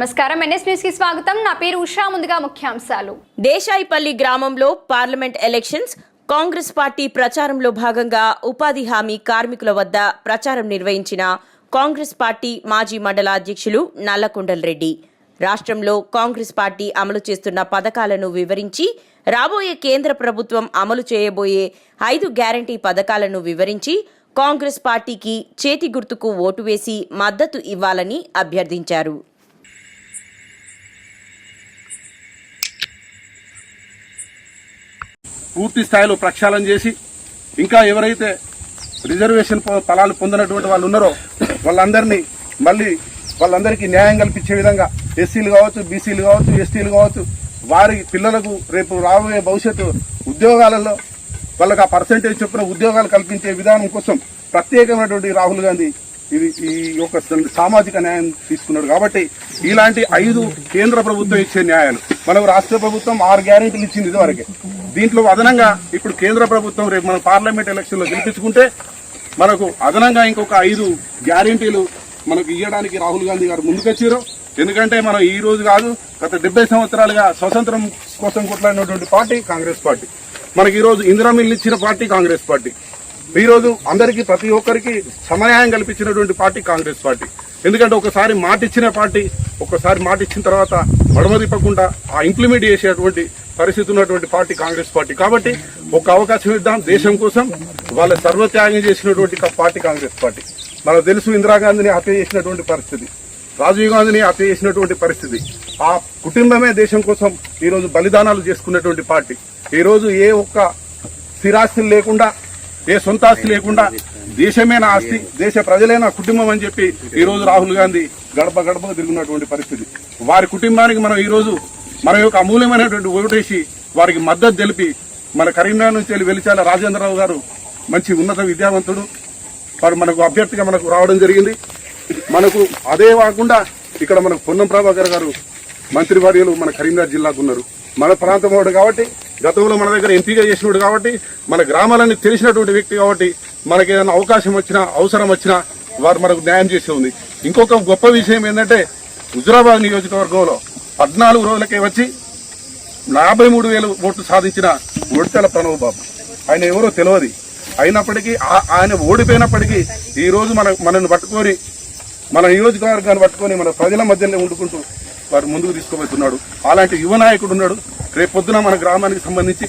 నమస్కారం. ఎన్ఎస్ న్యూస్కి స్వాగతం. నా పేరు ఉషా. ముందుగా ముఖ్యాంశాలు. దేశాయిపల్లి గ్రామంలో పార్లమెంట్ ఎలక్షన్స్ కాంగ్రెస్ పార్టీ ప్రచారంలో భాగంగా ఉపాధి హామీ కార్మికుల వద్ద ప్రచారం నిర్వహించిన కాంగ్రెస్ పార్టీ మాజీ మండల అధ్యక్షులు నల్లకొండల్ రెడ్డి. రాష్ట్రంలో కాంగ్రెస్ పార్టీ అమలు చేస్తున్న పథకాలను వివరించి రాబోయే కేంద్ర ప్రభుత్వం అమలు చేయబోయే ఐదు గ్యారంటీ పథకాలను వివరించి కాంగ్రెస్ పార్టీకి చేతి గుర్తుకు ఓటు వేసి మద్దతు ఇవ్వాలని అభ్యర్థించారు. పూర్తి స్థాయిలో ప్రక్షాళన చేసి ఇంకా ఎవరైతే రిజర్వేషన్ పొ- ఫలాలు పొందినటువంటి వాళ్ళు ఉన్నారో వాళ్ళందరినీ మళ్ళీ వాళ్ళందరికీ న్యాయం కల్పించే విధంగా ఎస్సీలు కావచ్చు బీసీలు కావచ్చు ఎస్టీలు కావచ్చు వారి పిల్లలకు రేపు రాబోయే భవిష్యత్తు ఉద్యోగాలలో వాళ్ళకి ఆ పర్సంటేజ్ చొప్పున ఉద్యోగాలు కల్పించే విధానం కోసం ప్రత్యేకమైనటువంటి రాహుల్ గాంధీ ఇది ఈ యొక్క సామాజిక న్యాయం తీసుకున్నాడు. కాబట్టి ఇలాంటి ఐదు కేంద్ర ప్రభుత్వం ఇచ్చే న్యాయాలు మనకు రాష్ట్ర ప్రభుత్వం ఆరు గ్యారెంటీలు ఇచ్చింది ఇదివరకే. దీంట్లో అదనంగా ఇప్పుడు కేంద్ర ప్రభుత్వం రేపు మన పార్లమెంట్ ఎలక్షన్లో గెలిపించుకుంటే మనకు అదనంగా ఇంకొక ఐదు గ్యారెంటీలు మనకు ఇవ్వడానికి రాహుల్ గాంధీ గారు ముందుకొచ్చారు. ఎందుకంటే మనం ఈ రోజు కాదు గత డెబ్బై సంవత్సరాలుగా స్వతంత్రం కోసం కొట్లాడినటువంటి పార్టీ కాంగ్రెస్ పార్టీ. మనకి ఈరోజు రోజు ఇందిరా ఇచ్చిన పార్టీ కాంగ్రెస్ పార్టీ. ఈరోజు అందరికీ ప్రతి ఒక్కరికి సమన్యాయం కల్పించినటువంటి పార్టీ కాంగ్రెస్ పార్టీ. ఎందుకంటే ఒకసారి మాట ఇచ్చిన పార్టీ ఒకసారి మాట ఇచ్చిన తర్వాత మడమ తిప్పకుండా ఆ ఇంప్లిమెంట్ చేసేటువంటి పరిస్థితి ఉన్నటువంటి పార్టీ కాంగ్రెస్ పార్టీ. కాబట్టి ఒక అవకాశం ఇద్దాం దేశం కోసం. వాళ్ళ సర్వత్యాగం చేసినటువంటి పార్టీ కాంగ్రెస్ పార్టీ. మనకు తెలుసు ఇందిరాగాంధీని హత్య చేసినటువంటి పరిస్థితి. రాజీవ్ గాంధీని హత్య చేసినటువంటి పరిస్థితి. ఆ కుటుంబమే దేశం కోసం ఈరోజు బలిదానాలు చేసుకున్నటువంటి పార్టీ. ఈరోజు ఏ ఒక్క స్థిరాస్తులు లేకుండా ఏ సొంత ఆస్తి లేకుండా దేశమే నా ఆస్తి దేశ ప్రజలే నా కుటుంబం అని చెప్పి ఈ రోజు రాహుల్ గాంధీ గడప గడప తిరుగుతున్నటువంటి పరిస్థితి. వారి కుటుంబానికి మనం ఈరోజు మన యొక్క అమూల్యమైనటువంటి ఓటేసి వారికి మద్దతు తెలిపి మన కరీంనగర్ నుంచి వెళ్ళి వెలిచాల రాజేంద్రరావు గారు మంచి ఉన్నత విద్యావంతుడు. వారు మనకు అభ్యర్థిగా మనకు రావడం జరిగింది. మనకు అదే కాకుండా ఇక్కడ మనకు పొన్నం ప్రభాకర్ గారు మంత్రివర్యులు మన కరీంనగర్ జిల్లాకు ఉన్నారు. మన ప్రాంతం వాడు కాబట్టి గతంలో మన దగ్గర ఎంపీగా చేసినోడు కాబట్టి మన గ్రామాలన్నీ తెలిసినటువంటి వ్యక్తి కాబట్టి మనకి ఏదైనా అవకాశం వచ్చినా అవసరం వచ్చినా వారు మనకు న్యాయం చేసే ఉంది. ఇంకొక గొప్ప విషయం ఏంటంటే హుజురాబాద్ నియోజకవర్గంలో పద్నాలుగు రోజులకే వచ్చి యాభై మూడు వేలు ఓట్లు సాధించిన ఒడితెల ప్రణవ్ బాబు. ఆయన ఎవరో తెలియదు అయినప్పటికీ ఆ- ఆయన ఓడిపోయినప్పటికీ ఈరోజు మన మనల్ని పట్టుకొని మన నియోజకవర్గాన్ని పట్టుకొని మన ప్రజల మధ్యలో ఉండుకుంటూ వారు ముందుకు తీసుకోబోతున్నాడు అలాంటి యువ నాయకుడు ఉన్నాడు. రేపు పొద్దున మన గ్రామానికి సంబంధించి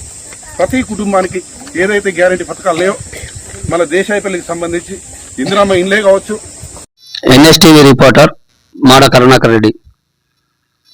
ప్రతి కుటుంబానికి ఏదైతే గ్యారంటీ పథకాలు లేవో మన దేశాయపల్లికి సంబంధించి ఇందిరామ్మ ఇండ్లే కావచ్చు. NSTV reporter Mada Karunakar Reddy.